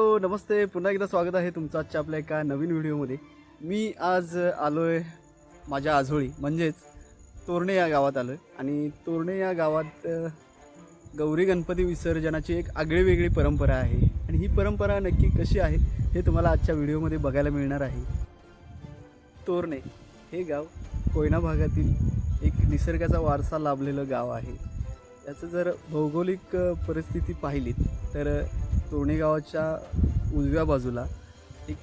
Hello नमस्ते. पुन्हा एकदा स्वागत आहे तुमचं आजच्या आपल्या एका नवीन व्हिडिओमध्ये. मी आज आलो आहे माझ्या आझोळी म्हणजेच तोरणे या गावात आलो आहे आणि तोरणे या गावात गौरी गणपती विसर्जनाची एक आगळीवेगळी परंपरा आहे. आणि ही परंपरा नक्की कशी आहे हे तुम्हाला आजच्या व्हिडिओमध्ये बघायला मिळणार आहे. तोरणे हे गाव कोयना भागातील एक निसर्गाचा वारसा लाभलेलं गाव आहे. याचं जर भौगोलिक परिस्थिती पाहिलीत तर अ, उजव्या बाजूला एक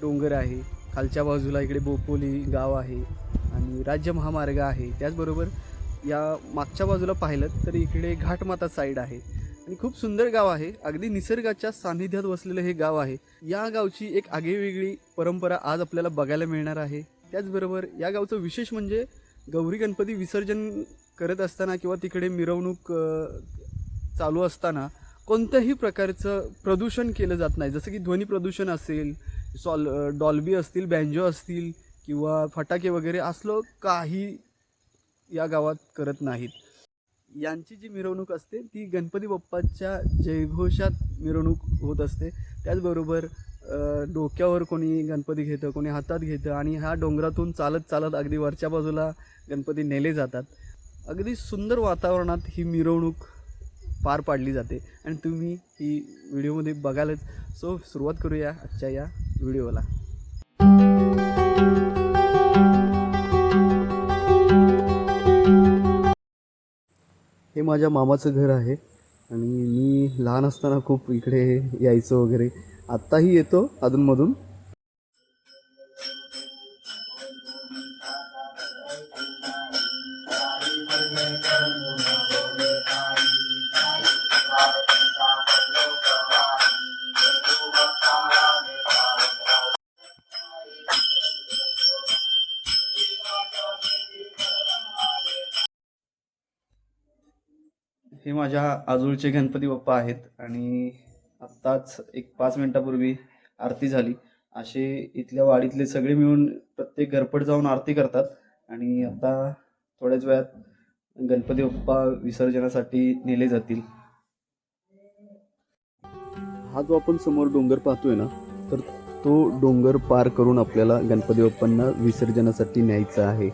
डोंगर आहे. खालच्या बाजूला इकडे बोपोली गाव आहे आणि राज्य महामार्ग आहे. त्याचबरोबर या मागच्या बाजूला पाहिलं तर इकडे घाटमाता साईड आहे. आणि खूप सुंदर गाव आहे. अगदी निसर्गाच्या सान्निध्यात वसलेलं हे गाव आहे. या गावची एक आगळीवेगळी परंपरा आज आपल्याला बघायला मिळणार आहे. त्याचबरोबर या गावचं विशेष म्हणजे गौरी गणपती विसर्जन करत असताना किंवा तिकडे मिरवणूक चालू असताना कोणत्याही प्रकारचं प्रदूषण केलं जात नाही. जसं की ध्वनी प्रदूषण असेल सॉल डॉल्बी असतील बँजो असतील किंवा फटाके वगैरे असलं काही या गावात करत नाहीत. यांची जी मिरवणूक असते ती गणपती बाप्पाच्या जयघोषात मिरवणूक होत असते. त्याचबरोबर डोक्यावर कोणी गणपती घेतं कोणी हातात घेतं आणि ह्या डोंगरातून चालत चालत अगदी वरच्या बाजूला गणपती नेले जातात. अगदी सुंदर वातावरणात ही मिरवणूक पार पाडली जाते. आणि तुम्ही ही व्हिडिओमध्ये बघालच सो सुरुवात करूया आजच्या या व्हिडिओला. हे माझ्या मामाचं घर आहे. आणि मी लहान असताना खूप इकडे यायचो वगैरे. आत्ताही येतो अधूनमधून. हे माझ्या आजूळचे गणपती बाप्पा आहेत आणि आत्ताच एक पाच मिनिटापूर्वी आरती झाली. असे इथल्या वाडीतले सगळे मिळून प्रत्येक घरपट जाऊन आरती करतात आणि आता थोड्याच वेळात गणपती बाप्पा विसर्जनासाठी नेले जातील. हा जो आपण समोर डोंगर पाहतोय ना तर तो डोंगर पार करून आपल्याला गणपती बाप्पांना विसर्जनासाठी न्यायचा आहे.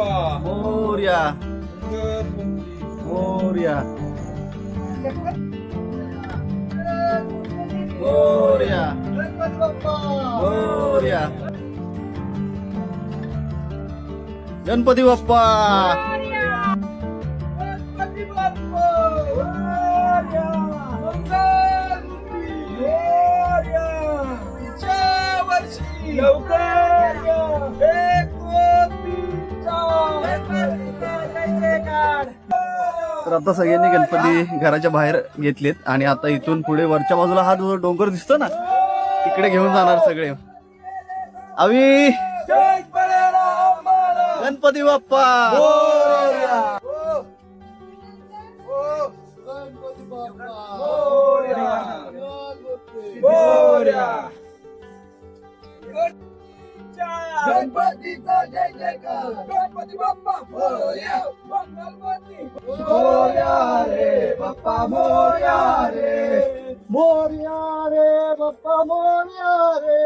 गणपती बाप्पा मोरया मंगल मूर्ती मोरया मोरया गणपती बाप्पा मोरया गणपती बाप्पा गणपती बाप्पा मोरया. तर आता सगळ्यांनी गणपती घराच्या बाहेर घेतलेत आणि आता इथून पुढे वरच्या बाजूला हा जो डोंगर दिसतो ना तिकडे घेऊन जाणार सगळे आवी. गणपती बाप्पा. गणपतीचा जय जयकार गणपती बाप्पा मोरया मोरया रे बाप्पा मोरया रे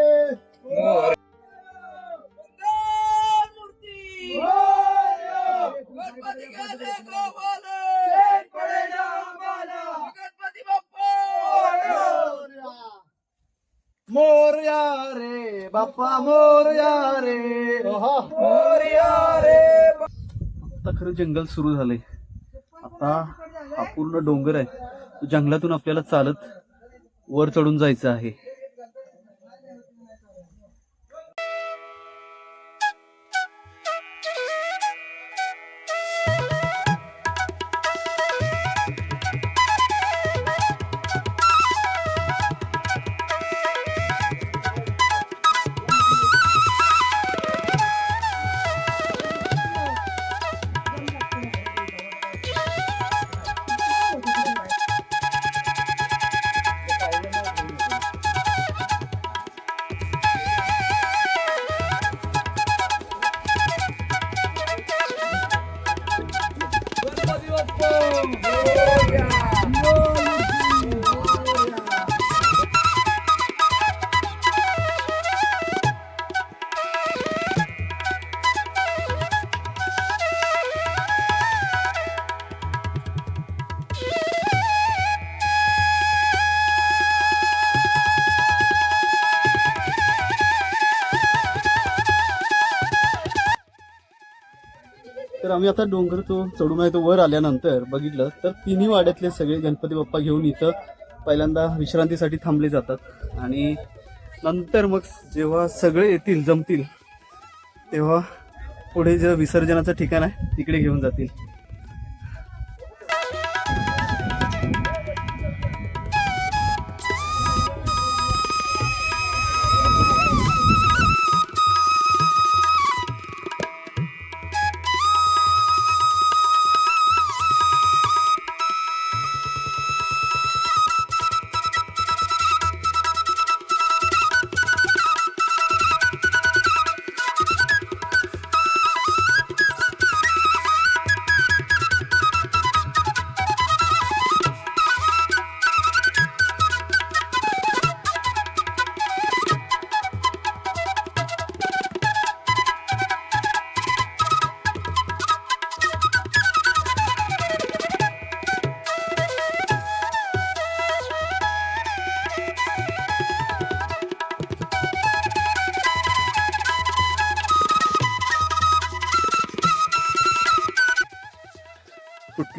मोर्या रे बाप्पा मोर्या रे मोर्या रे बाप्पा. मोर्या रे आता खरं जंगल सुरू झालंय. आता हा पूर्ण डोंगर आहे. तो जंगलातून आपल्याला चालत वर चढून जायचं आहे. आम्ही आता डोंगर तो चढून आहे तो वर आल्यानंतर बघितलं तर तिन्ही वाड्यातले सगळे गणपती बाप्पा घेऊन इथं पहिल्यांदा विश्रांतीसाठी थांबले जातात. आणि नंतर मग जेव्हा सगळे येतील जमतील तेव्हा पुढे जे विसर्जनाचं ठिकाण आहे तिकडे घेऊन जातील.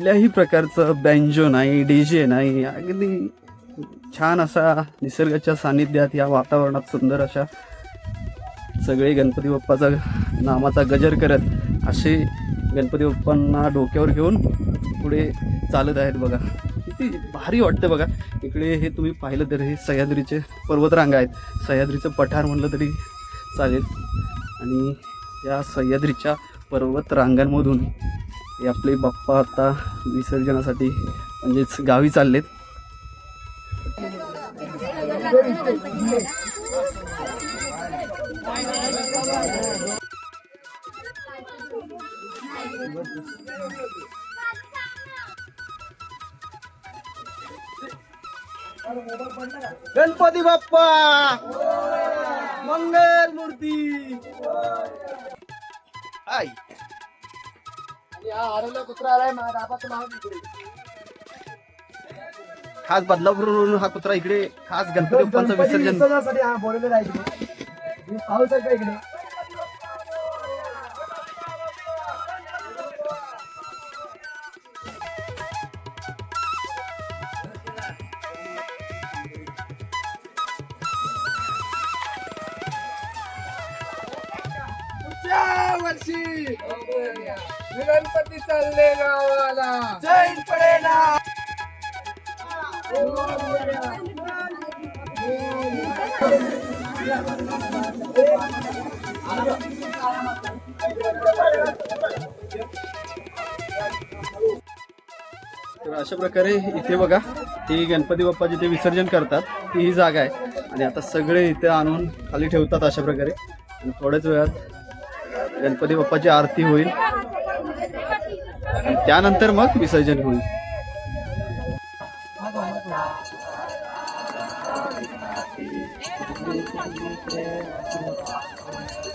कुठल्याही प्रकारचं बँजो नाही डीजे नाही अगदी छान असा निसर्गाच्या सानिध्यात या वातावरणात सुंदर अशा सगळे गणपती बाप्पाचा नामाचा गजर करत असे गणपती बाप्पांना डोक्यावर घेऊन पुढे चालत आहेत बघा. किती भारी वाटतं बघा. इकडे हे तुम्ही पाहिलं तर हे सह्याद्रीचे पर्वतरांगा आहेत. सह्याद्रीचं पठार म्हणलं तरी चालेल. आणि या सह्याद्रीच्या पर्वतरांगांमधून हे आपले बाप्पा आता विसर्जनासाठी म्हणजेच गावी चाललेत. गणपती बाप्पा! मंगल मूर्ती! आई! हरवला कुत्रा आलाय माझ्या बाबाचं नाव तिकडे. खास बदलापूरवरून हा कुत्रा इकडे खास गणपती बाप्पांचं विसर्जन. विसर्जनासाठी हा बोलवलेला आहे इकडे. पाहू शकता इकडे? तर अशा प्रकारे इथे बघा ही गणपती बाप्पा जिथे विसर्जन करतात. ती ही जागा आहे. आणि आता सगळे इथे आणून खाली ठेवतात अशा प्रकारे. आणि थोड्याच वेळात गणपती बाप्पाची आरती होईल. त्यानंतर मग विसर्जन होईल. Thank you.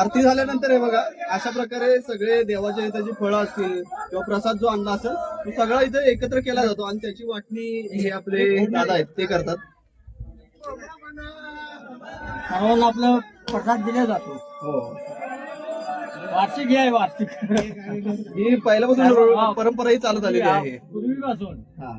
आरती झाल्यानंतर हे बघा अशा प्रकारे सगळे देवाच्या इथे जी फळं असतील किंवा प्रसाद जो आणला असेल तो सगळा इथे एकत्र केला जातो आणि त्याची वाटणी हे आपले दादा आहेत ते करतात. सर्वांना आपला प्रसाद दिला जातो. हो. वार्षिक आहे वार्षिक. ही पहिल्यापासून परंपरा ही. चालत आलेली आहे. पूर्वीपासून. हा.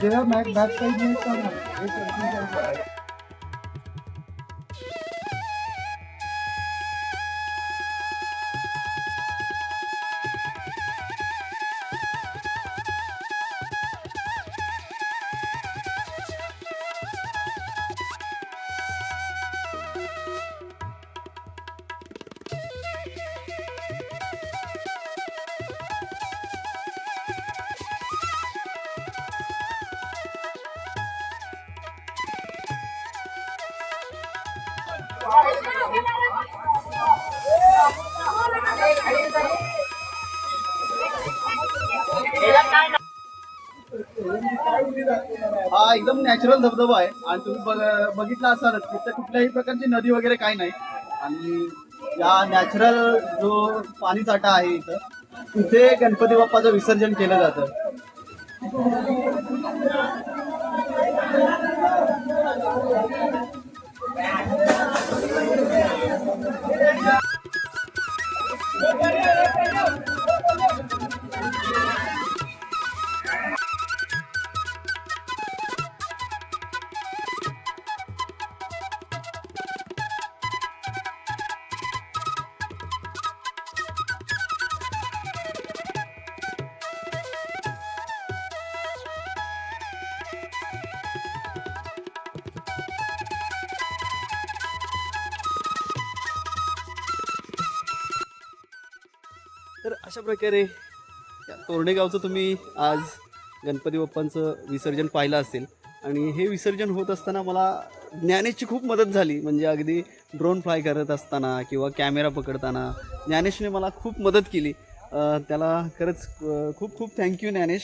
जेव्हा बॅक बॅक साईड नाही हा एकदम नॅचरल धबधबा आहे. आणि तुम्ही बघ- बघितला असालच तिथं कुठल्याही प्रकारची नदी वगैरे काही नाही. आणि या नॅचरल जो पाणी साठा आहे इथं तिथे गणपती बाप्पाचं विसर्जन केलं जातं. तर अशा प्रकारे या तुम्ही आज गणपती बाप्पांचं विसर्जन पाहिलं असेल. आणि हे विसर्जन होत असताना मला ज्ञानेशची खूप मदत झाली. म्हणजे अगदी ड्रोन फ्लाय करत असताना किंवा कॅमेरा पकडताना ज्ञानेशने मला खूप मदत केली. त्याला खरंच खूप खूप थँक्यू ज्ञानेश.